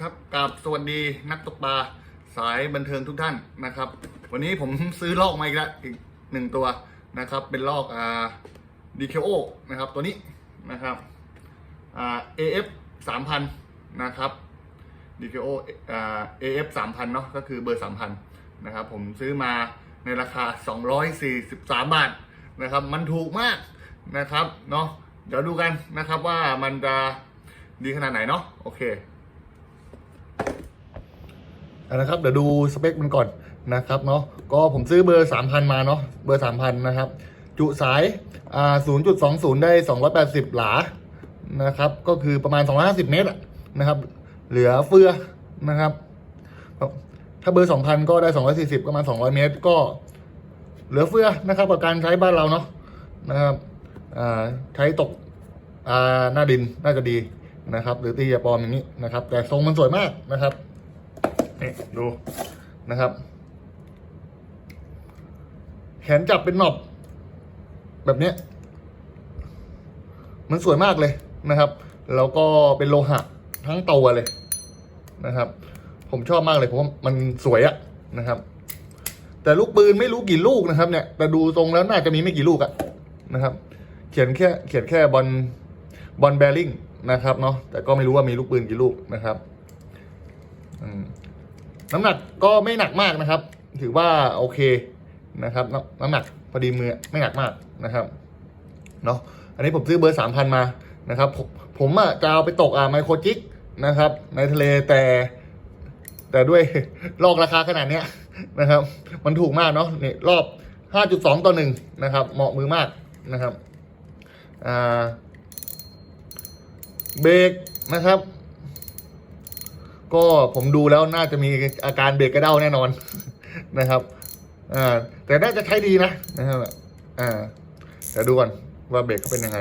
ครับกับสวัสดีนักตกปลาสายบันเทิงทุกท่านนะครับ วันนี้ผมซื้อลอกมาอีกแล้วอีกหนึ่งตัวนะครับ เป็นลอกอ่า DKO นะครับ ตัวนี้นะครับอ่า AF 3,000นนะครับ DKO อ่า AF 3,000เนาะก็คือเบอร์3,000นะครับผมซื้อมาในราคา 243 บาทนะครับ มันถูกมากนะครับเนาะเดี๋ยวดูกันนะครับว่ามันจะดีขนาดไหนเนาะโอเค เอาละครับเดี๋ยวดูสเปคมันก่อนนะครับเนาะก็ผมซื้อเบอร์ 3,000 มาเนาะเบอร์ 3,000 นะครับ จุสายอ่า0.20 ได้ 280 หลานะครับ ก็คือประมาณ 250 เมตรนะครับ เหลือเฟือนะครับ ถ้าเบอร์ 2,000 ก็ได้ 240 ประมาณ 200 เมตร ก็เหลือเฟือนะครับกับการใช้บ้านเราเนาะนะครับอ่าใช้ตกอ่าหน้าดินน่าจะดีนะครับ หรือตียาปอมอย่างนี้นะครับ แต่ทรงมันสวยมากนะครับ นี่ดูนะครับ แขนจับเป็นหนอบแบบนี้มันสวยมากเลยนะครับ แล้วก็เป็นโลหะทั้งตัวเลยนะครับ ผมชอบมากเลยเพราะว่ามันสวยอะนะครับ แต่ลูกปืนไม่รู้กี่ลูกนะครับ เนี่ย แต่ดูทรงแล้วน่าจะมีไม่กี่ลูกอะนะครับ เขียนแค่เขียนแค่บอลบอลแบริ่งนะครับเนาะแต่ก็ไม่รู้ว่ามีลูกปืนกี่ลูกนะครับอืม น้ำหนักก็ไม่หนักมากนะครับ ถือว่าโอเคนะครับน้ำหนักพอดีมือไม่หนักมากนะครับเนาะอันนี้ผมซื้อเบอร์สามพันมานะครับ ผมผมอะจะเอาไปตกอ่าไมโครจิกนะครับ ในทะเลแต่ แต่ด้วยลอกราคาขนาดเนี้ยนะครับ มันถูกมากเนาะนี่รอบห้าจุดสองต่อหนึ่งนะครับ เหมาะมือมากนะครับอ่าเบรกนะครับ ก็ผมดูแล้วน่าจะมีอาการเบรกกระเด้าแน่นอนนะครับอ่าแต่น่าจะใช้ดีนะนะครับอ่าเดี๋ยวดูก่อนว่าเบรกเขาเป็นยังไง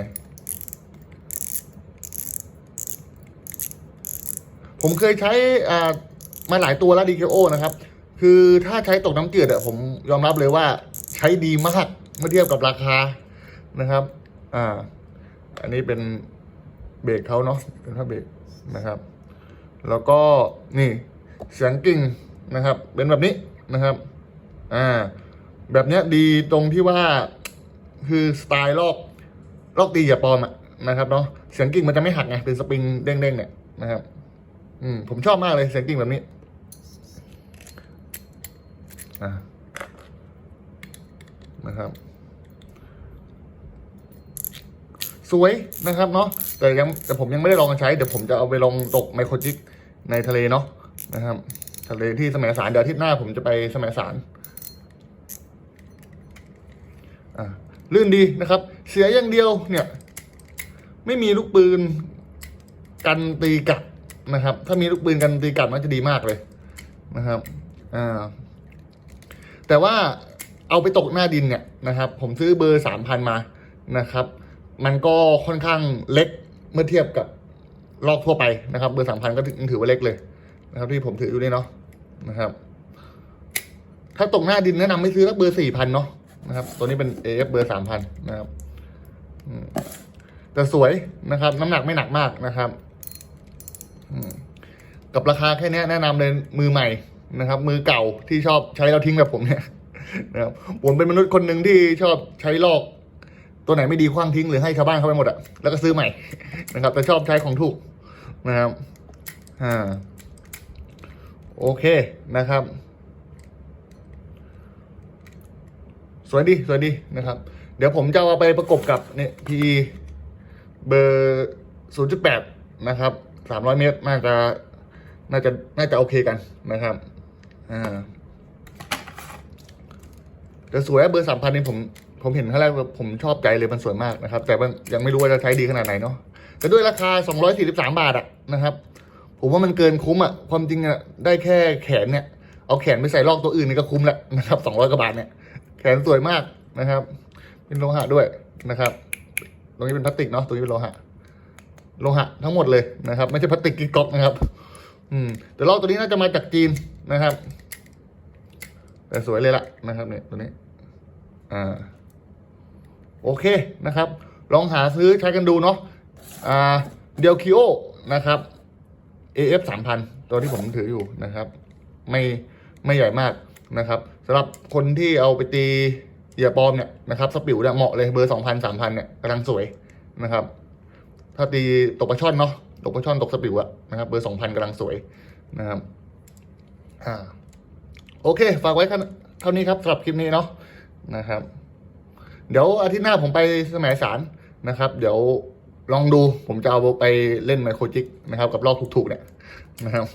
ผมเคยใช้อ่ามาหลายตัวแล้ว DKO นะครับ คือถ้าใช้ตกน้ำจืดอะผมยอมรับเลยว่าใช้ดีมากเมื่อเทียบกับราคานะครับ อ่า อันนี้เป็นเบรกเขาเนาะเป็นผ้าเบรกนะครับ แล้วก็นี่เสียงกิ่งนะครับ เป็นแบบนี้นะครับอ่าแบบเนี้ยดีตรงที่ว่าคือสไตล์ลอกลอกตีอย่าปลอมอะนะครับเนาะเสียงกิ่งมันจะไม่หักไงเป็นสปริงเด้งๆเนี่ยนะครับอืมผมชอบมากเลยเสียงกิ่งแบบนี้อ่านะครับ สวยนะครับเนาะแต่ยังแต่ผมยังไม่ได้ลองใช้ เดี๋ยวผมจะเอาไปลองตกไมโครจิกในทะเลเนาะนะครับ ทะเลที่สมัยสารเดี๋ยวอาทิตย์หน้าผมจะไปสมัยสารอ่าลื่นดีนะครับ เสียอย่างเดียวเนี่ย ไม่มีลูกปืนกันตีกัดนะครับ ถ้ามีลูกปืนกันตีกัดมันจะดีมากเลยนะครับอ่าแต่ว่าเอาไปตกหน้าดินเนี่ยนะครับ ผมซื้อเบอร์สามพันมานะครับ มันก็ค่อนข้างเล็กเมื่อเทียบกับลอกทั่วไปนะครับ เบอร์สามพันก็ถือว่าเล็กเลยนะครับ ที่ผมถืออยู่นี่เนาะนะครับ ถ้าตกหน้าดินแนะนำไม่ซื้อสักเบอร์สี่พันเนาะนะครับ ตัวนี้เป็น AF เบอร์สามพันนะครับแต่สวยนะครับ น้ำหนักไม่หนักมากนะครับกับราคาแค่นี้แนะนำเลยมือใหม่นะครับ มือเก่าที่ชอบใช้แล้วทิ้งแบบผมเนี่ยนะครับผมเป็นมนุษย์คนหนึ่งที่ชอบใช้ลอก ตัวไหนไม่ดีคว้างทิ้งหรือให้ชาวบ้านเข้าไปหมดอะแล้วก็ซื้อใหม่นะครับ แต่ชอบใช้ของถูกนะครับอ่าโอเคนะครับ สวยดีสวยดีนะครับ เดี๋ยวผมจะเอาไปประกบกับเนี่ย PE เบอร์ศูนย์จุดแปดนะครับสามร้อยเมตรน่าจะน่าจะน่าจะโอเคกันนะครับอ่าแต่สวยเบอร์สามพันนี่ผม ผมเห็นครั้งแรกผมชอบใจเลยมันสวยมากนะครับ แต่ยังไม่รู้ว่าจะใช้ดีขนาดไหนเนาะแต่ด้วยราคา 243 บาทอะนะครับ ผมว่ามันเกินคุ้มอะความจริงอะได้แค่แขนเนี่ย เอาแขนไปใส่ลอกตัวอื่นนี่ก็คุ้มแล้วนะครับ 200กว่าบาทเนี่ย แขนสวยมากนะครับ เป็นโลหะด้วยนะครับ ตรงนี้เป็นพลาสติกเนาะตัวนี้เป็นโลหะ โลหะทั้งหมดเลยนะครับ ไม่ใช่พลาสติกกิ๊กก๊อกนะครับ อืม แต่ลอกตัวนี้น่าจะมาจากจีนนะครับ แต่สวยเลยล่ะนะครับเนี่ยตัวนี้ อ่า โอเคนะครับ ลองหาซื้อใช้กันดูเนาะอ่าเดลคิโอนะครับ AF 3 0 0 0 ตัวที่ผมถืออยู่นะครับ ไม่ไม่ใหญ่มากนะครับสำหรับคนที่เอาไปตีเหยื่อปลอมเนี่ยนะครับสปิวเนี่ยเหมาะเลยเบอร์สองพันสามพันเนี่ยกำลังสวยนะครับ ถ้าตีตกปลาช่อนเนาะตกปลาช่อนตกสปิวอะนะครับ เบอร์สองพันกำลังสวยนะครับอ่าโอเค ฝากไว้เท่านี้ครับสำหรับคลิปนี้เนาะนะครับ เดี๋ยวอาทิตย์หน้าผมไปสมัยสารนะครับ เดี๋ยวลองดูผมจะเอาไปเล่นไมโครจิกนะครับ กับรอบถูกๆเนี่ยนะครับ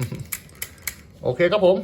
โอเคครับผม